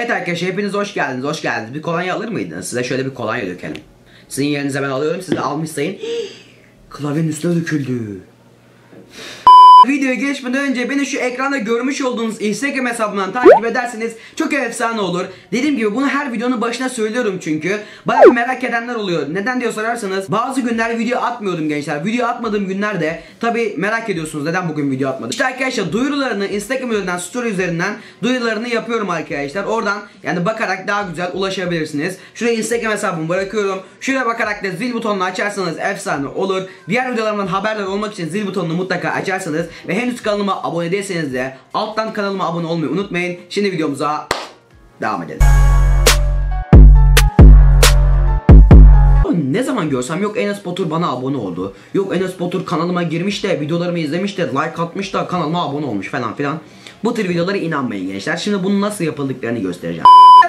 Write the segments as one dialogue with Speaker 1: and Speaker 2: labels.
Speaker 1: Evet arkadaşlar hepiniz hoş geldiniz, hoş geldiniz. Bir kolonya alır mıydınız? Size şöyle bir kolonya dökelim. Sizin yerinize ben alıyorum, siz de almış sayın. Klavyenin üstüne döküldü. Videoya geçmeden önce beni şu ekranda görmüş olduğunuz Instagram hesabından takip ederseniz çok efsane olur. Dediğim gibi bunu her videonun başına söylüyorum çünkü. Bayağı merak edenler oluyor. Neden diye sorarsanız bazı günler video atmıyordum gençler. Video atmadığım günlerde tabi merak ediyorsunuz neden bugün video atmadım. İşte arkadaşlar duyurularını Instagram üzerinden story üzerinden duyurularını yapıyorum arkadaşlar. Oradan yani bakarak daha güzel ulaşabilirsiniz. Şuraya Instagram hesabımı bırakıyorum. Şuraya bakarak da zil butonunu açarsanız efsane olur. Diğer videolarımdan haberdar olmak için zil butonunu mutlaka açarsanız ve henüz kanalıma abone değilseniz de alttan kanalıma abone olmayı unutmayın. Şimdi videomuza devam edelim. Ne zaman görsem yok Enes Batur bana abone oldu. Yok Enes Batur kanalıma girmiş de videolarımı izlemiş de like atmış da kanalıma abone olmuş falan filan. Bu tür videolara inanmayın gençler. Şimdi bunun nasıl yapıldıklarını göstereceğim.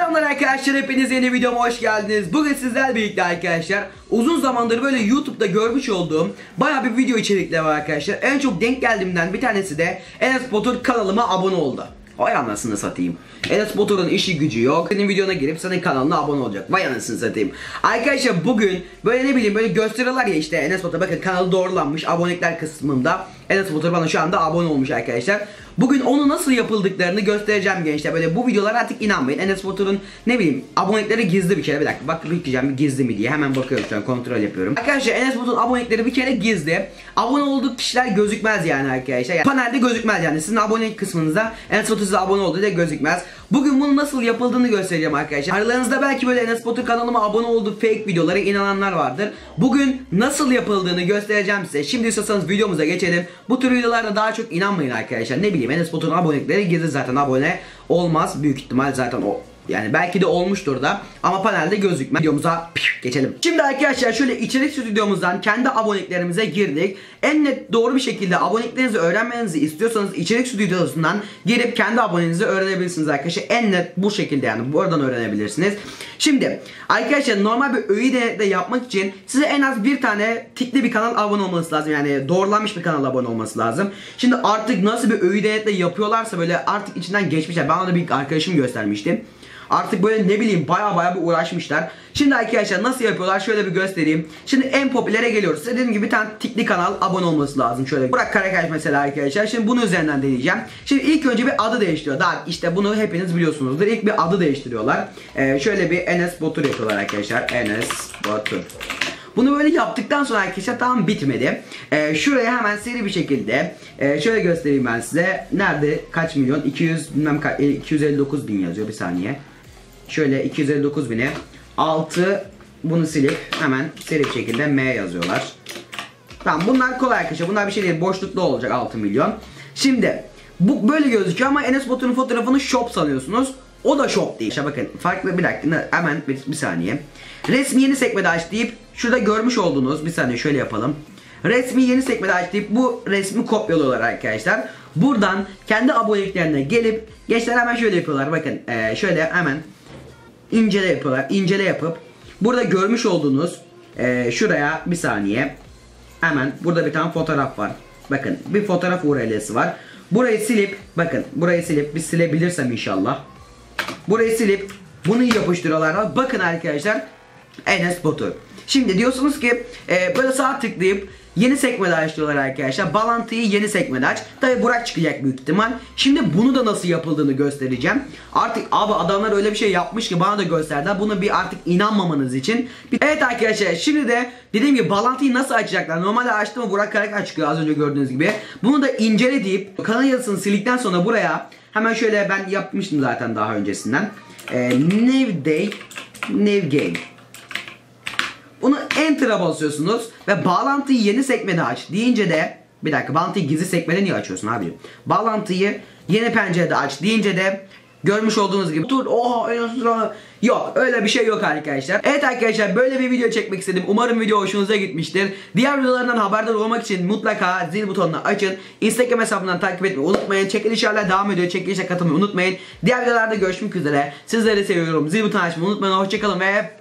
Speaker 1: Selamlar arkadaşlar hepiniz yeni videoma hoş geldiniz. Bugün sizlerle birlikte arkadaşlar uzun zamandır böyle YouTube'da görmüş olduğum baya bir video içerikleri var arkadaşlar. En çok denk geldiğimden bir tanesi de Enes Batur kanalıma abone oldu. Vay anasını satayım. Enes Batur'un işi gücü yok. Senin videona girip senin kanalına abone olacak. Vay anasını satayım. Arkadaşlar bugün böyle ne bileyim böyle gösteriyorlar ya işte Enes Batur bakın kanalı doğrulanmış abonelikler kısmında. Enes Batur bana şu anda abone olmuş arkadaşlar. Bugün onu nasıl yapıldıklarını göstereceğim gençler. Böyle bu videolara artık inanmayın. Enes Batur'un ne bileyim abonelikleri gizli bir kere. Bir dakika bak bekleyeceğim bir gizli mi diye. Hemen bakıyorum şu an kontrol yapıyorum. Arkadaşlar Enes Batur'un abonelikleri bir kere gizli. Abone olduğu kişiler gözükmez yani arkadaşlar. Yani panelde gözükmez yani. Sizin abonelik kısmınıza Enes Batur size abone olduğu da gözükmez. Bugün bunun nasıl yapıldığını göstereceğim arkadaşlar. Aralarınızda belki böyle Enes Batur kanalıma abone olduğu fake videolara inananlar vardır. Bugün nasıl yapıldığını göstereceğim size. Şimdi istiyorsanız videomuza geçelim. Bu tür videolarda daha çok inanmayın arkadaşlar. Ne bileyim Enes Batur'un abonelikleri gizli zaten abone olmaz. Büyük ihtimal zaten o yani belki de olmuştur da ama panelde gözükmez. Videomuza geçelim. Şimdi arkadaşlar şöyle içerik stüdyomuzdan kendi aboneliklerimize girdik. En net doğru bir şekilde aboneliklerinizi öğrenmenizi istiyorsanız içerik stüdyosundan girip kendi abonenizi öğrenebilirsiniz arkadaşlar. En net bu şekilde yani buradan öğrenebilirsiniz. Şimdi arkadaşlar normal bir öğü denetle yapmak için size en az bir tane tikli bir kanal abone olması lazım. Yani doğrulanmış bir kanal abone olması lazım. Şimdi artık nasıl bir öğü denetle yapıyorlarsa böyle artık içinden geçmişler. Bana da bir arkadaşım göstermişti. Artık böyle ne bileyim baya baya bir uğraşmışlar. Şimdi arkadaşlar nasıl yapıyorlar şöyle bir göstereyim. Şimdi en popülere geliyoruz. Dediğim gibi bir tane tikli kanal abone olması lazım. Şöyle Burak Karakaş mesela arkadaşlar. Şimdi bunu üzerinden deneyeceğim. Şimdi ilk önce bir adı değiştiriyor. Daha işte bunu hepiniz biliyorsunuzdur. İlk bir adı değiştiriyorlar. Ee, şöyle bir Enes Batur yapıyorlar arkadaşlar. Enes Batur. Bunu böyle yaptıktan sonra arkadaşlar tam bitmedi. Ee, şuraya hemen seri bir şekilde e, şöyle göstereyim ben size. Nerede kaç milyon? 200 bilmem kaç 259 bin yazıyor bir saniye. Şöyle 259 bine 6 bunu silip hemen seri şekilde M yazıyorlar. Tamam bunlar kolay arkadaşlar. Bunlar bir şey değil. Boşlukta olacak 6 milyon. Şimdi bu böyle gözüküyor ama Enes Batur'un fotoğrafını shop sanıyorsunuz. O da shop değil. İşte bakın farklı bir dakika hemen bir, bir saniye. Resmi yeni sekmede aç deyip şurada görmüş olduğunuz bir saniye şöyle yapalım. Resmi yeni sekmede aç deyip bu resmi kopyalıyorlar arkadaşlar. Buradan kendi aboneliklerine gelip gençler hemen şöyle yapıyorlar. Bakın ee, şöyle hemen incele yapıyorlar. İncele yapıp burada görmüş olduğunuz e, şuraya bir saniye hemen burada bir tane fotoğraf var. Bakın bir fotoğraf URL'si var. Burayı silip bakın burayı silip bir silebilirsem inşallah. Burayı silip bunu yapıştırıyorlar. Bakın arkadaşlar Enes Batur. Şimdi diyorsunuz ki e, böyle sağ tıklayıp Yeni sekmede aç diyorlar arkadaşlar. Bağlantıyı yeni sekmede aç. Tabi Burak çıkacak büyük ihtimal. Şimdi bunu da nasıl yapıldığını göstereceğim. Artık abi adamlar öyle bir şey yapmış ki bana da gösterdiler. Bunu bir artık inanmamanız için. Evet arkadaşlar şimdi de dediğim gibi bağlantıyı nasıl açacaklar. Normalde açtım Burak Karakay çıkıyor az önce gördüğünüz gibi. Bunu da incele deyip kanal yazısını sildikten sonra buraya hemen şöyle ben yapmıştım zaten daha öncesinden. Ee, New Day New Game bunu Enter'a basıyorsunuz ve bağlantıyı yeni sekmede aç deyince de bir dakika bağlantıyı gizli sekmede niye açıyorsun abi? Bağlantıyı yeni pencerede aç deyince de görmüş olduğunuz gibi dur oha yok öyle bir şey yok arkadaşlar. Evet arkadaşlar böyle bir video çekmek istedim. Umarım video hoşunuza gitmiştir. Diğer videolarından haberdar olmak için mutlaka zil butonunu açın. Instagram hesabından takip etmeyi unutmayın. Çekiliş hala devam ediyor. Çekilişe katılmayı unutmayın. Diğer videolarda görüşmek üzere. Sizleri seviyorum. Zil butonu açmayı unutmayın. Hoşçakalın ve